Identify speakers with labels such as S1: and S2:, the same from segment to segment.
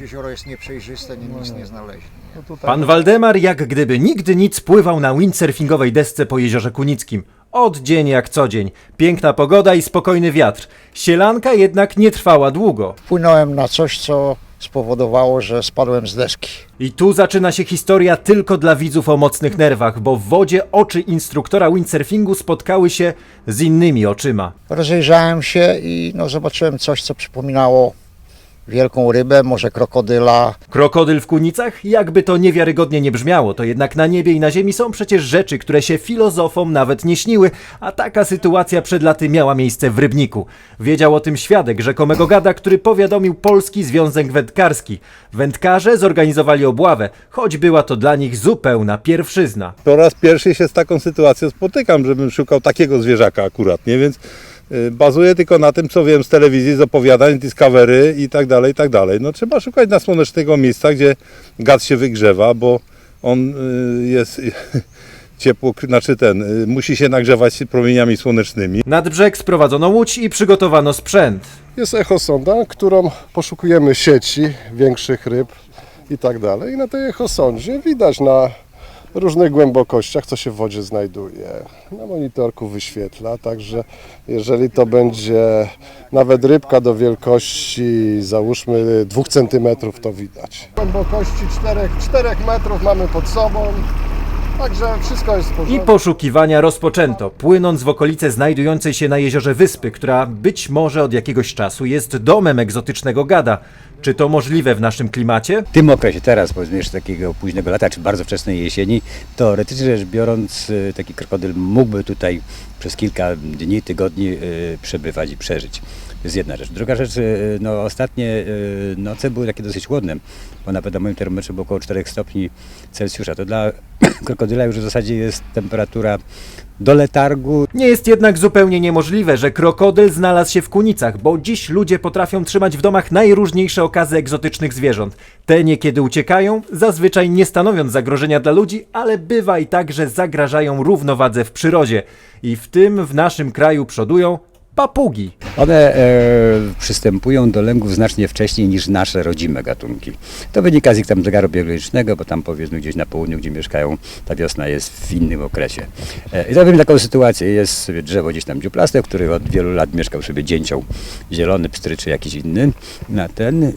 S1: jezioro jest nieprzejrzyste, nie, nic nie znaleźli.
S2: No tutaj
S3: Pan Waldemar jak gdyby nigdy nic pływał na windsurfingowej desce po jeziorze Kunickim. Od dzień jak co dzień. Piękna pogoda i spokojny wiatr. Sielanka jednak nie trwała długo.
S1: Wpłynąłem na coś, co spowodowało, że spadłem z deski.
S3: I tu zaczyna się historia tylko dla widzów o mocnych nerwach, bo w wodzie oczy instruktora windsurfingu spotkały się z innymi oczyma.
S1: Rozejrzałem się i no, zobaczyłem coś, co przypominało wielką rybę, może krokodyla.
S3: Krokodyl w Kunicach? Jakby to niewiarygodnie nie brzmiało, to jednak na niebie i na ziemi są przecież rzeczy, które się filozofom nawet nie śniły, a taka sytuacja przed laty miała miejsce w Rybniku. Wiedział o tym świadek rzekomego gada, który powiadomił Polski Związek Wędkarski. Wędkarze zorganizowali obławę, choć była to dla nich zupełna pierwszyzna.
S2: po raz pierwszy się z taką sytuacją spotykam, żebym szukał takiego zwierzaka akurat, nie? Więc bazuję tylko na tym, co wiem z telewizji, z opowiadań, Discovery i tak dalej, i tak dalej. No trzeba szukać na słonecznego miejsca, gdzie gaz się wygrzewa, bo on y, jest ciepło, znaczy ten, y, musi się nagrzewać promieniami słonecznymi.
S3: Nad brzeg sprowadzono łódź i przygotowano sprzęt.
S4: Jest echosonda, którą poszukujemy sieci, większych ryb i tak dalej. I na tej echosondzie widać na różnych głębokościach, co się w wodzie znajduje. Na monitorku wyświetla, także jeżeli to będzie nawet rybka do wielkości, załóżmy 2 cm, to widać. Głębokości 4, 4 metrów mamy pod sobą, także wszystko jest w
S3: I
S4: porządku.
S3: poszukiwania rozpoczęto, płynąc w okolice znajdującej się na jeziorze wyspy, która być może od jakiegoś czasu jest domem egzotycznego gada. Czy to możliwe w naszym klimacie?
S5: W tym okresie, teraz powiedzmy jeszcze takiego późnego lata, czy bardzo wczesnej jesieni, teoretycznie rzecz biorąc y, taki krokodyl mógłby tutaj przez kilka dni, tygodni y, przebywać i przeżyć. Jest jedna rzecz. Druga rzecz, y, no ostatnie y, noce były takie dosyć chłodne, bo nawet na moim termometrze było około 4 stopni Celsjusza. To dla krokodyla już w zasadzie jest temperatura do letargu,
S3: Nie jest jednak zupełnie niemożliwe, że krokodyl znalazł się w kunicach, bo dziś ludzie potrafią trzymać w domach najróżniejsze okazy egzotycznych zwierząt. Te niekiedy uciekają, zazwyczaj nie stanowiąc zagrożenia dla ludzi, ale bywa i tak, że zagrażają równowadze w przyrodzie. I w tym w naszym kraju przodują papugi.
S5: One e, przystępują do lęków znacznie wcześniej niż nasze rodzime gatunki. To wynika z ich tam zegaru biologicznego, bo tam powiedzmy gdzieś na południu, gdzie mieszkają, ta wiosna jest w innym okresie. E, I zapewne taką sytuację. Jest sobie drzewo gdzieś tam dziuplaste, w którym od wielu lat mieszkał sobie dzięcioł zielony, pstry czy jakiś inny. Na ten y,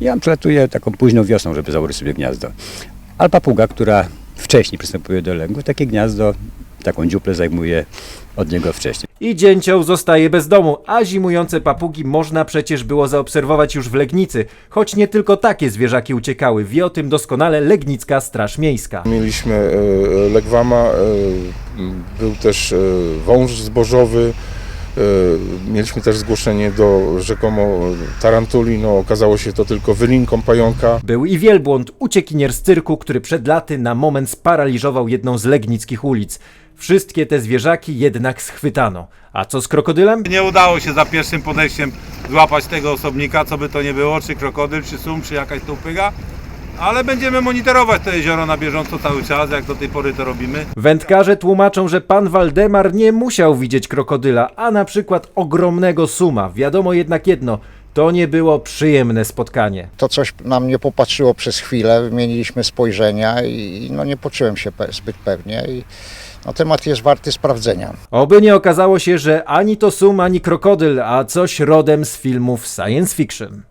S5: ja przylatuję taką późną wiosną, żeby założyć sobie gniazdo. Ale papuga, która wcześniej przystępuje do lęków, takie gniazdo, taką dziuplę zajmuje od niego wcześniej.
S3: I dzięcioł zostaje bez domu, a zimujące papugi można przecież było zaobserwować już w Legnicy. Choć nie tylko takie zwierzaki uciekały, wie o tym doskonale Legnicka Straż Miejska.
S6: Mieliśmy e, legwama, e, był też e, wąż zbożowy. E, Mieliśmy też zgłoszenie do rzekomo tarantuli, no okazało się to tylko wylinką pająka.
S3: Był i wielbłąd, uciekinier z cyrku, który przed laty na moment sparaliżował jedną z legnickich ulic. Wszystkie te zwierzaki jednak schwytano. A co z krokodylem?
S7: Nie udało się za pierwszym podejściem złapać tego osobnika, co by to nie było, czy krokodyl, czy sum, czy jakaś tupyga. Ale będziemy monitorować to jezioro na bieżąco cały czas, jak do tej pory to robimy.
S3: Wędkarze tłumaczą, że pan Waldemar nie musiał widzieć krokodyla, a na przykład ogromnego suma. Wiadomo jednak jedno, to nie było przyjemne spotkanie.
S1: To coś na mnie popatrzyło przez chwilę, wymieniliśmy spojrzenia i no, nie poczułem się pe- zbyt pewnie. I, no, temat jest warty sprawdzenia.
S3: Oby nie okazało się, że ani to sum, ani krokodyl, a coś rodem z filmów science fiction.